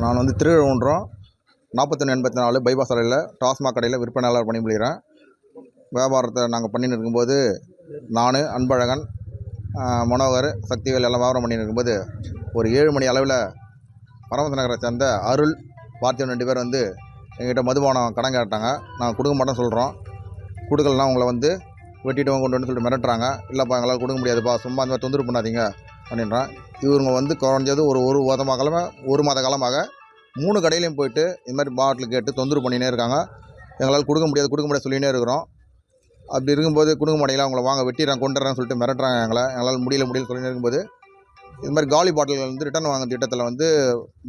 நான் வந்து திருவிழான்றம் நாற்பத்தொன்று எண்பத்தி நாலு பைபாஸ் சாலையில் டாஸ்மாக் கடையில் விற்பனையாளர் பணிபுரிகிறேன் வியாபாரத்தை நாங்கள் பண்ணின்னு இருக்கும்போது நான் அன்பழகன் மனோகர் சக்திவேல் எல்லாம் வியாபாரம் பண்ணின்னு இருக்கும்போது ஒரு ஏழு மணி அளவில் பரமச நகரை சேர்ந்த அருள் பார்த்திவன் ரெண்டு பேர் வந்து எங்கிட்ட மதுபானம் கடன் கேட்டாங்க. நாங்கள் கொடுக்க மாட்டோம் சொல்கிறோம் கொடுக்கலனா உங்களை வந்து வெட்டிட்டு கொண்டு வந்து சொல்லிட்டு மிரட்டுறாங்க. இல்லைப்பா எங்களால் கொடுக்க முடியாதுப்பா சும்மா இந்த மாதிரி தொந்தரவு பண்ணாதீங்க. பண்ணிடுறான் இவங்க வந்து குறைஞ்சது ஒரு ஒரு மாத காலமாக ஒரு மாத காலமாக மூணு கடையிலையும் போயிட்டு இந்த மாதிரி பாட்டில் கேட்டு தொந்தரவு பண்ணினே இருக்காங்க. எங்களால் கொடுக்க முடியாது கொடுக்க முடியாது சொல்லினே இருக்கிறோம். அப்படி இருக்கும்போது கொடுக்க முடியல அவங்கள வாங்க வெட்டிடுறாங்க கொண்டுறேன்னு சொல்லிட்டு மிரட்டுறாங்க எங்களை. எங்களால் முடியல முடியல சொல்லினே இருக்கும்போது இது மாதிரி காலி பாட்டில்கள் வந்து ரிட்டர்ன் வாங்க திட்டத்தில் வந்து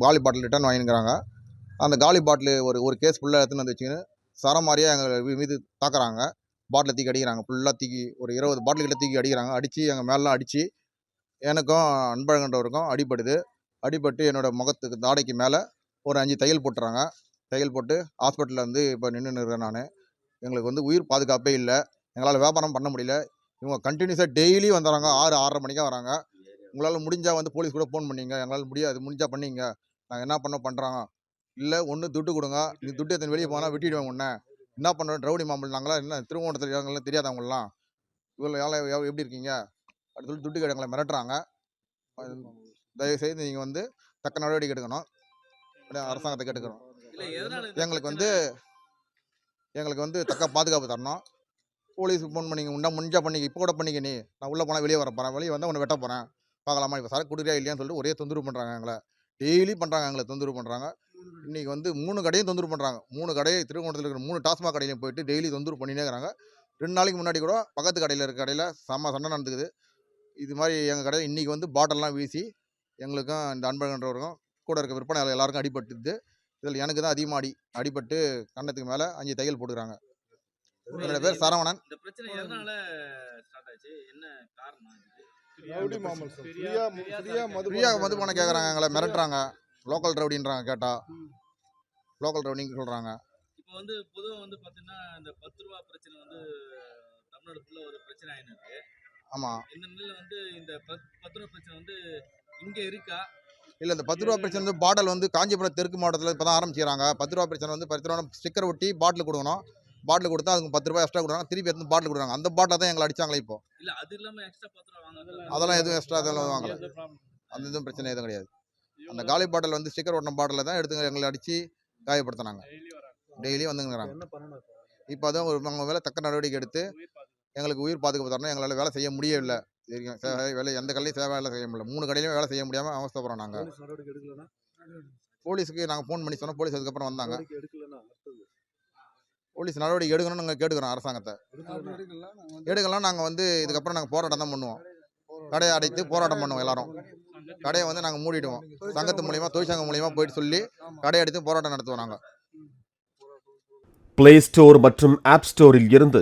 காலி பாட்டில் ரிட்டர்ன் வாங்கினுக்கிறாங்க. அந்த காலி பாட்டில் ஒரு ஒரு கேஸ் ஃபுல்லாக எடுத்துன்னு வந்து வச்சுக்கின்னு சரம் மாதிரியாக எங்கள் மீது தாக்குறாங்க. பாட்டில் தூக்கி அடிக்கிறாங்க. ஃபுல்லாக தூக்கி ஒரு இருபது பாட்டில் கிட்ட தூக்கி அடிக்கிறாங்க. அடித்து எங்கள் மேலாம் அடித்து எனக்கும் அன்பழகன்றவருக்கும் அடிபடுது. அடிபட்டு என்னோட முகத்துக்கு தாடைக்கு மேலே ஒரு அஞ்சு தையல் போட்டுறாங்க. தையல் போட்டு ஹாஸ்பிட்டலில் வந்து இப்போ நின்று இருக்கிறேன் நான். எங்களுக்கு வந்து உயிர் பாதுகாப்பே இல்லை. எங்களால் வியாபாரம் பண்ண முடியல. இவங்க கண்டினியூஸாக டெய்லி வந்துடுறாங்க ஆறு ஆறரை மணிக்காக வராங்க. உங்களால் முடிஞ்சால் வந்து போலீஸ் கூட ஃபோன் பண்ணீங்க. எங்களால் முடியாது முடிஞ்சால் பண்ணீங்க. நாங்கள் என்ன பண்ண பண்ணுறாங்க இல்லை ஒன்று துட்டு கொடுங்க. நீ துட்டு எத்தனை வெளியே போனால் வெட்டிடுவேன் உன்னை. என்ன பண்ணுறோம் ரவுடி மாம்பல் நாங்களாம் என்ன திருவோணத்தில் தெரியாதவங்களாம்? இவ்வளோ எவ்வளோ எப்படி இருக்கீங்க? சொல்லி துட்டு கேட்டு எங்களை மிரட்டுறாங்க தயவுசெய்து நீங்கள் வந்து தக்க நடவடிக்கை எடுக்கணும். அப்படியே அரசாங்கத்தை கேட்டுக்கிறோம் எங்களுக்கு? வந்து எங்களுக்கு வந்து தக்க பாதுகாப்பு தரணும். போலீஸுக்கு ஃபோன் பண்ணிங்க உண்டா முடிஞ்சா பண்ணிக்க இப்போ கூட பண்ணிக்க நீ. நான் உள்ளே போனால் வெளியே வர போகிறேன் வெளியே வந்தால் உன்னை வெட்ட போகிறேன் பார்க்கலாமா? இப்போ சரக்கு குடிக்கிறியா இல்லையான்னு சொல்லிட்டு ஒரே தொந்தரவு பண்ணுறாங்க எங்களை. டெய்லி பண்ணுறாங்க எங்களை தொந்தரவு பண்ணுறாங்க இன்றைக்கி வந்து மூணு கடையும் தொந்தரவு பண்ணுறாங்க மூணு கடையை திருவண்ணத்தில் இருக்கிற மூணு டாஸ்மாக் கடையிலையும் போயிட்டு டெய்லி தொந்தரவு பண்ணினே இருக்கிறாங்க. ரெண்டு நாளைக்கு முன்னாடி கூட பக்கத்து கடையில் இருக்க கடையில் செம்ம சண்டை நடந்துக்குது. இது மாதிரி எங்கள் கடையில் இன்றைக்கி வந்து பாட்டில்லாம் வீசி எங்களுக்கும் இந்த அன்பழகன்றவருக்கும் கூட இருக்க விற்பனையாளர் எல்லாருக்கும் அடிபட்டுது. இதில் எனக்கு தான் அதிகமாக அடி அடிபட்டு கன்னத்துக்கு மேலே அஞ்சு தையல் போட்டுக்கிறாங்க. என்னோட பேர் சரவணன். ஃப்ரீயாக மதுபானம் கேட்குறாங்க எங்களை மிரட்டுறாங்க. லோக்கல் ரவுடின்றாங்க கேட்டால் லோக்கல் ரவுடின்னு சொல்கிறாங்க இப்போ வந்து பொதுவா வந்து பாத்தீங்கன்னா இந்த பத்து ரூபா பிரச்சனை வந்து தமிழ்நாடு ஒரு பிரச்சனை ஆயின்னு இருக்கு ஆமாம் இந்த நிலையில வந்து இந்த பத்- பத்து ரூபா பிரச்சனை வந்து இங்க இருக்கா? இல்லை இந்த பத்து ரூபா பிரச்சனை வந்து பாட்டில் வந்து காஞ்சிபுரம் தெற்கு மாவட்டத்தில் இப்போ தான் ஆரம்பிச்சிக்கிறாங்க. பத்து ரூபா பிரச்சனை வந்து பத்து ரூபா ஸ்டிக்கர் ஒட்டி பாட்டில் கொடுக்கணும். பாட்டில் கொடுத்தா அதுக்கு பத்து ரூபாய் எக்ஸ்ட்ரா கொடுக்குறாங்க திருப்பி எடுத்து பாட்டில் கொடுக்குறாங்க. அந்த பாட்டில் தான் எங்களை அடிச்சாங்களே இப்போ. இல்ல அது இல்லாம எக்ஸ்ட்ரா பத்து ரூபா அதெல்லாம் எதுவும் எக்ஸ்ட்ரா அதெல்லாம் வாங்கல. அந்த எதுவும் பிரச்சனை எதுவும் கிடையாது. அந்த காலி பாட்டில் வந்து ஸ்டிக்கர் ஒட்டின பாட்டில் தான் எடுத்து எங்களை அடித்து காயப்படுத்தினாங்க. டெய்லி வந்துங்கிறாங்க. இப்போ? அதான் ஒரு அவங்க மேலே தக்க நடவடிக்கை எடுத்து எங்களுக்கு உயிர் பாதுகாப்பு தரணும். எங்களால் வேலை செய்ய முடியவில்லை வேலை எந்த கடையிலையும் சேவை வேலை செய்ய முடியல. மூணு கடையிலையும் வேலை செய்ய முடியாமல் அவஸ்தைப்படுறோம் நாங்கள் போலீஸுக்கு நாங்கள் ஃபோன் பண்ணி சொன்னோம். போலீஸ் அதுக்கப்புறம் வந்தாங்க. போலீஸ் நடவடிக்கை எடுக்கணும்னு நாங்கள் கேட்டுக்கிறோம் அரசாங்கத்தை. எடுக்கலாம் நாங்கள் வந்து இதுக்கப்புறம் நாங்கள் போராட்டம் தான் பண்ணுவோம். கடையை அடைத்து போராட்டம் பண்ணுவோம் எல்லாரும். கடையை வந்து நாங்கள் மூடிடுவோம். சங்கத்து மூலியமாக தொழிற்சங்கம் மூலியமாக போயிட்டு சொல்லி கடையை அடைத்து போராட்டம் நடத்துவோம் நாங்கள் பிளே ஸ்டோர் மற்றும் ஆப் ஸ்டோரில் இருந்து